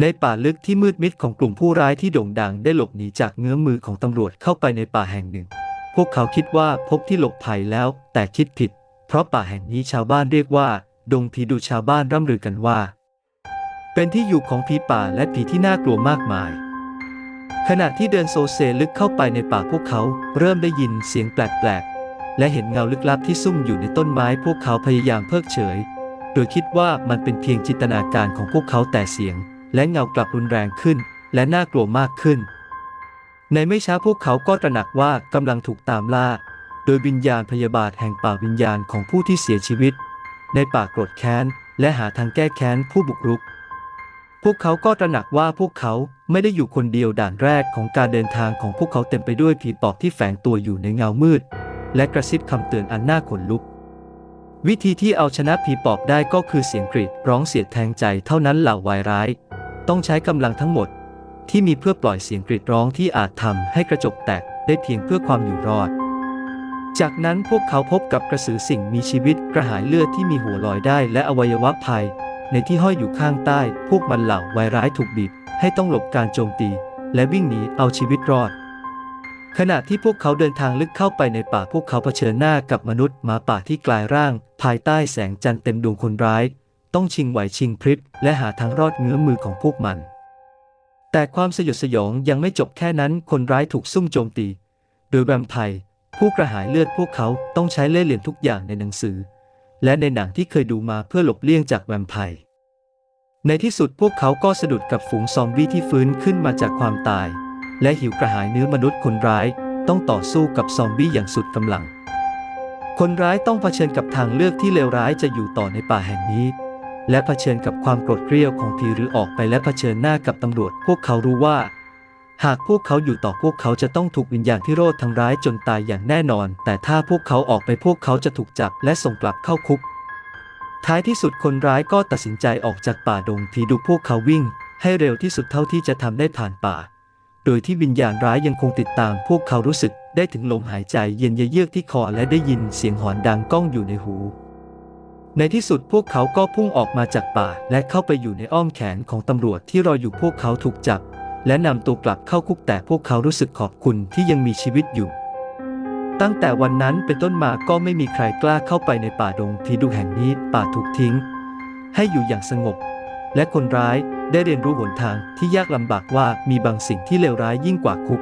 ในป่าลึกที่มืดมิดของกลุ่มผู้ร้ายที่โด่งดังได้หลบหนีจากเงื้อมือของตำรวจเข้าไปในป่าแห่งหนึ่ง พวกเขาคิดว่าพบที่หลบภัยแล้ว แต่คิดผิด เพราะป่าแห่งนี้ชาวบ้านเรียกว่า ดงผีดุชาวบ้านร่ำลือกันว่า เป็นที่อยู่ของผีป่าและผีที่น่ากลัวมากมาย ขณะที่เดินโซเซลึกเข้าไปในป่าพวกเขา เริ่มได้ยินเสียงแปลกๆและเห็นเงาลึกลับที่ซุ่มอยู่ในต้นไม้ พวกเขาพยายามเพิกเฉย โดยคิดว่ามันเป็นเพียงจินตนาการของพวกเขาแต่เสียง และเงากลับรุนแรงขึ้น และน่ากลัวมากขึ้น ในไม่ช้าพวกเขาก็ตระหนักว่ากำลังถูกตามล่า โดยวิญญาณพยาบาทแห่งป่าวิญญาณของผู้ที่เสียชีวิต ในป่าโกรธแค้น และหาทางแก้แค้นผู้บุกรุก พวกเขาก็ตระหนักว่าพวกเขาไม่ได้อยู่คนเดียวด่านแรกของการเดินทางของพวกเขาเต็มไปด้วยผีปอบที่แฝงตัวอยู่ในเงามืด และกระซิบคำเตือนอันน่าขนลุกวิธีที่เอาชนะผีปอบได้ก็คือเสียงกรีดร้องเสียดแทงใจเท่านั้นเหล่าวายร้าย ต้องใช้กำลังทั้งหมด ที่มีเพื่อปล่อยเสียงกรีดร้องที่อาจทำให้กระจกแตกได้เพียงเพื่อความอยู่รอด จากนั้นพวกเขาพบกับกระสือสิ่งมีชีวิตกระหายเลือดที่มีหัวลอยได้และอวัยวะภายในที่ห้อยอยู่ข้างใต้ พวกมันเหล่าวายร้ายถูกบีบให้ต้องหลบการโจมตี และวิ่งหนีเอาชีวิตรอด ขณะที่พวกเขาเดินทางลึกเข้าไปในป่าพวกเขาเผชิญหน้ากับมนุษย์หมาป่าที่กลายร่าง ภายใต้แสงจันทร์เต็มดวงคนร้าย ต้องชิงไหวชิงพริบและหาทางรอดเงื้อมือของพวกมัน แต่ความสยดสยองยังไม่จบแค่นั้นคนร้ายถูกซุ่มโจมตี โดยแวมไพร์ผู้กระหายเลือดพวกเขาต้องใช้เล่ห์เหลี่ยมทุกอย่างในหนังสือ และในหนังที่เคยดูมาเพื่อหลบเลี่ยงจากแวมไพร์ในที่สุดพวกเขาก็สะดุดกับฝูงซอมบี้ที่ฟื้นขึ้นมาจากความตาย และหิวกระหายเนื้อมนุษย์คนร้ายต้องต่อสู้กับซอมบี้อย่างสุดกำลัง คนร้ายต้องเผชิญกับทางเลือกที่เลวร้ายจะอยู่ต่อในป่าแห่งนี้ และเผชิญกับความโกรธเกรี้ยวของผีหรือออกไปและเผชิญหน้ากับตำรวจ พวกเขารู้ว่า หากพวกเขาอยู่ต่อพวกเขาจะต้องถูกวิญญาณที่โรดทำร้ายจนตายอย่างแน่นอน แต่ถ้าพวกเขาออกไปพวกเขาจะถูกจับและส่งกลับเข้าคุก ท้ายที่สุดคนร้ายก็ตัดสินใจออกจากป่าดงผีดุพวกเขาวิ่ง ให้เร็วที่สุดเท่าที่จะทำได้ผ่านป่า โดยที่วิญญาณร้ายยังคงติดตาม พวกเขารู้สึกได้ถึงลมหายใจเย็นเยือกที่คอและได้ยินเสียงหอนดังก้องอยู่ในหู ในที่สุดพวกเขาก็พุ่งออกมาจากป่า และเข้าไปอยู่ในอ้อมแขนของตำรวจที่รออยู่พวกเขาถูกจับ และนำตัวกลับเข้าคุกแต่พวกเขารู้สึกขอบคุณที่ยังมีชีวิตอยู่ ตั้งแต่วันนั้นเป็นต้นมาก็ไม่มีใครกล้าเข้าไปในป่าดงผีดุแห่งนี้ป่าถูกทิ้ง ให้อยู่อย่างสงบ และคนร้ายได้เรียนรู้หนทางที่ยากลำบากว่ามีบางสิ่งที่เลวร้ายยิ่งกว่าคุก